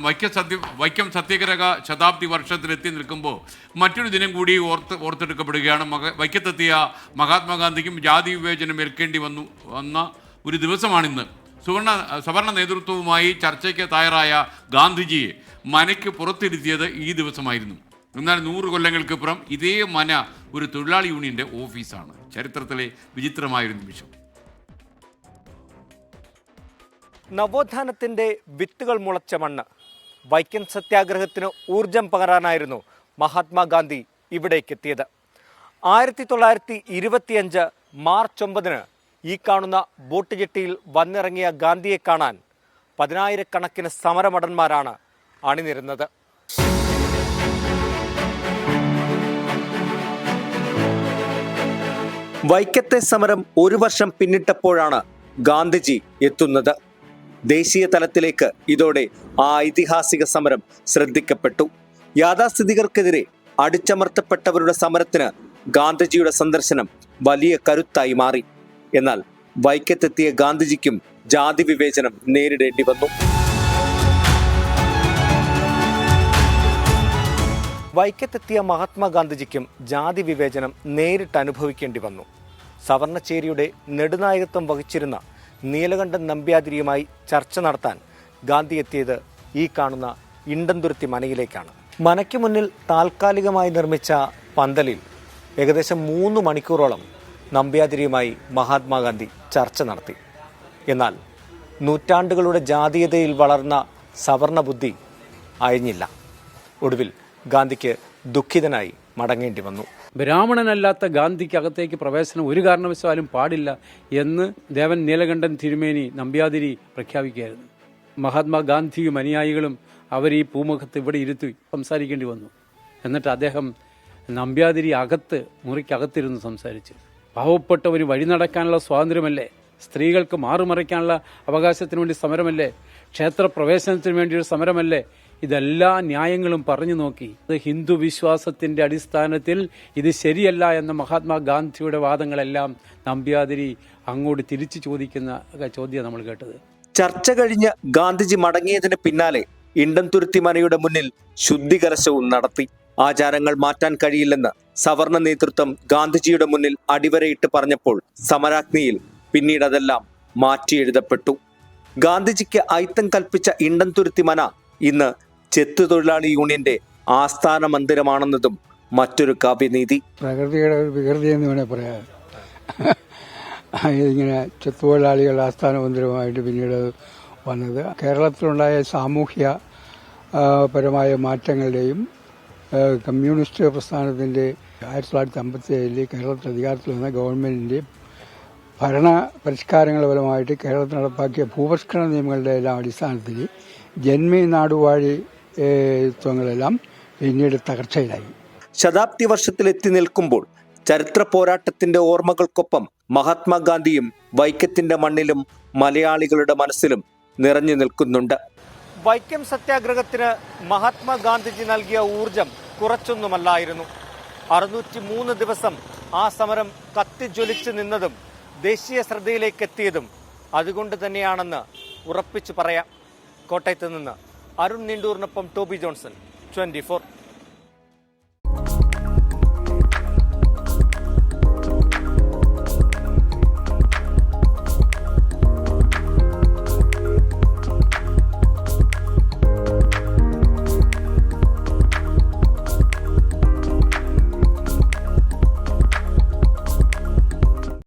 വൈക്കം സത്യ വൈക്കം സത്യഗ്രഹ ശതാബ്ദി വർഷത്തിലെത്തി നിൽക്കുമ്പോൾ മറ്റൊരു ദിനം കൂടി ഓർത്ത് ഓർത്തെടുക്കപ്പെടുകയാണ്. മക വൈക്കത്തെത്തിയ മഹാത്മാഗാന്ധിക്കും ജാതി വിവേചനം ഏൽക്കേണ്ടി വന്നു വന്ന ഒരു ദിവസമാണിന്ന്. സുവർണ സവർണ നേതൃത്വവുമായി ചർച്ചയ്ക്ക് തയ്യാറായ ഗാന്ധിജിയെ മനയ്ക്ക് പുറത്തിരുത്തിയത് ഈ ദിവസമായിരുന്നു. എന്നാൽ നൂറ് കൊല്ലങ്ങൾക്കിപ്പുറം ഇതേ മന ഒരു തൊഴിലാളി യൂണിയന്റെ ഓഫീസാണ്. ചരിത്രത്തിലെ വിചിത്രമായൊരു നിമിഷം. നവോത്ഥാനത്തിന്റെ വിത്തുകൾ മുളച്ച മണ്ണ്. വൈക്കം സത്യാഗ്രഹത്തിന് ഊർജം പകരാനായിരുന്നു മഹാത്മാഗാന്ധി ഇവിടേക്കെത്തിയത്. ആയിരത്തി തൊള്ളായിരത്തി ഇരുപത്തിയഞ്ച് മാർച്ച് ഒമ്പതിന് ഈ കാണുന്ന ബോട്ട് ജെട്ടിയിൽ വന്നിറങ്ങിയ ഗാന്ധിയെ കാണാൻ പതിനായിരക്കണക്കിന് സമരമടന്മാരാണ് അണിനിരുന്നത്. വൈക്കത്തെ സമരം ഒരു വർഷം പിന്നിട്ടപ്പോഴാണ് ഗാന്ധിജി എത്തുന്നത്. ദേശീയ തലത്തിലേക്ക് ഇതോടെ ആ ഐതിഹാസിക സമരം ശ്രദ്ധിക്കപ്പെട്ടു. യാഥാസ്ഥിതികർക്കെതിരെ അടിച്ചമർത്തപ്പെട്ടവരുടെ സമരത്തിന് ഗാന്ധിജിയുടെ സന്ദർശനം വലിയ കരുത്തായി മാറി. എന്നാൽ വൈക്കത്തെത്തിയ ഗാന്ധിജിക്കും ജാതി വിവേചനം നേരിടേണ്ടി വന്നു. വൈക്കത്തെത്തിയ മഹാത്മാഗാന്ധിജിക്കും ജാതി വിവേചനം നേരിട്ട് അനുഭവിക്കേണ്ടി വന്നു. സവർണച്ചേരിയുടെ നെടുനായകത്വം വഹിച്ചിരുന്ന നീലകണ്ഠൻ നമ്പ്യാതിരിയുമായി ചർച്ച നടത്താൻ ഗാന്ധി എത്തിയത് ഈ കാണുന്ന ഇണ്ടന്തുരുത്തി മനയിലേക്കാണ്. മനയ്ക്ക് മുന്നിൽ താൽക്കാലികമായി നിർമ്മിച്ച പന്തലിൽ ഏകദേശം മൂന്ന് മണിക്കൂറോളം നമ്പ്യാതിരിയുമായി മഹാത്മാഗാന്ധി ചർച്ച നടത്തി. എന്നാൽ നൂറ്റാണ്ടുകളുടെ ജാതീയതയിൽ വളർന്ന സവർണ ബുദ്ധി അയഞ്ഞില്ല. ഒടുവിൽ ഗാന്ധിക്ക് ദുഃഖിതനായി മടങ്ങേണ്ടി വന്നു. ബ്രാഹ്മണനല്ലാത്ത ഗാന്ധിക്ക് അകത്തേക്ക് പ്രവേശനം ഒരു കാരണവശാലും പാടില്ല എന്ന് ദേവൻ നീലകണ്ഠൻ തിരുമേനി നമ്പ്യാതിരി പ്രഖ്യാപിക്കുകയായിരുന്നു. മഹാത്മാഗാന്ധിയും അനുയായികളും അവർ ഈ പൂമുഖത്ത് ഇവിടെ ഇരുത്തി സംസാരിക്കേണ്ടി വന്നു. എന്നിട്ട് അദ്ദേഹം നമ്പ്യാതിരി അകത്ത് മുറിക്കകത്തിരുന്ന് സംസാരിച്ചു. പാവപ്പെട്ടവന് വഴി നടക്കാനുള്ള സ്വാതന്ത്ര്യമല്ലേ? സ്ത്രീകൾക്ക് മാറുമറയ്ക്കാനുള്ള അവകാശത്തിന് വേണ്ടി സമരമല്ലേ? ക്ഷേത്ര പ്രവേശനത്തിന് വേണ്ടിയൊരു സമരമല്ലേ? ഇതെല്ലാ ന്യായങ്ങളും പറഞ്ഞു നോക്കി. ഹിന്ദു വിശ്വാസത്തിന്റെ അടിസ്ഥാനത്തിൽ ഇത് ശരിയല്ല എന്ന മഹാത്മാഗാന്ധിയുടെ വാദങ്ങളെല്ലാം നമ്പ്യാതിരി അങ്ങോട്ട് തിരിച്ചു ചോദിക്കുന്ന ചോദ്യം നമ്മൾ കേട്ടത്. ചർച്ച കഴിഞ്ഞ് ഗാന്ധിജി മടങ്ങിയതിന് പിന്നാലെ ഇണ്ടംതുരുത്തി മനയുടെ മുന്നിൽ ശുദ്ധികലശവും നടത്തി. ആചാരങ്ങൾ മാറ്റാൻ കഴിയില്ലെന്ന് സവർണ നേതൃത്വം ഗാന്ധിജിയുടെ മുന്നിൽ അടിവരയിട്ട് പറഞ്ഞപ്പോൾ സമരാഗ്നിയിൽ പിന്നീട് അതെല്ലാം മാറ്റിയെഴുതപ്പെട്ടു. ഗാന്ധിജിക്ക് ഐത്തം കൽപ്പിച്ച ഇണ്ടംതുരുത്തി മന ഇന്ന് ചെത്തു തൊഴിലാളി യൂണിയന്റെ ആസ്ഥാന മന്ദിരമാണെന്നതും മറ്റൊരു കാവ്യനീതി. പ്രകൃതിയുടെ ഒരു വികൃതി എന്ന് വേണേൽ പറയാം. ഇതിങ്ങനെ ചെത്തുതൊഴിലാളികൾ ആസ്ഥാന മന്ദിരമായിട്ട് പിന്നീട് വന്നത്. കേരളത്തിലുണ്ടായ സാമൂഹ്യ പരമായ മാറ്റങ്ങളുടെയും കമ്മ്യൂണിസ്റ്റ് പ്രസ്ഥാനത്തിന്റെ ആയിരത്തി തൊള്ളായിരത്തി അമ്പത്തി ഏഴിൽ കേരളത്തിൽ അധികാരത്തിൽ വന്ന ഗവൺമെന്റിന്റെ ഭരണ പരിഷ്കാരങ്ങൾ ഫലമായിട്ട് കേരളത്തിൽ നടപ്പാക്കിയ ഭൂപരിഷ്കരണ നിയമങ്ങളുടെ എല്ലാം അടിസ്ഥാനത്തിൽ ജന്മി നാടുവാഴി ത്വങ്ങളെല്ലാം പിന്നീട് തകർച്ചയിലായി. ശതാബ്ദി വർഷത്തിൽ എത്തി നിൽക്കുമ്പോൾ ചരിത്ര പോരാട്ടത്തിന്റെ ഓർമ്മകൾക്കൊപ്പം മഹാത്മാഗാന്ധിയും വൈക്കത്തിന്റെ മണ്ണിലും മലയാളികളുടെ മനസ്സിലും നിറഞ്ഞു നിൽക്കുന്നുണ്ട്. വൈക്കം സത്യാഗ്രഹത്തിന് മഹാത്മാഗാന്ധിജി നൽകിയ ഊർജം കുറച്ചൊന്നുമല്ലായിരുന്നു. അറുന്നൂറ്റി മൂന്ന് ദിവസം ആ സമരം കത്തിജ്വലിച്ചു നിന്നതും ദേശീയ ശ്രദ്ധയിലേക്ക് എത്തിയതും അതുകൊണ്ട് തന്നെയാണെന്ന് ഉറപ്പിച്ചു പറയാം. കോട്ടയത്ത് നിന്ന് അരുൺ നീണ്ടൂറിനൊപ്പം ടോബി ജോൺസൺ ട്വന്റി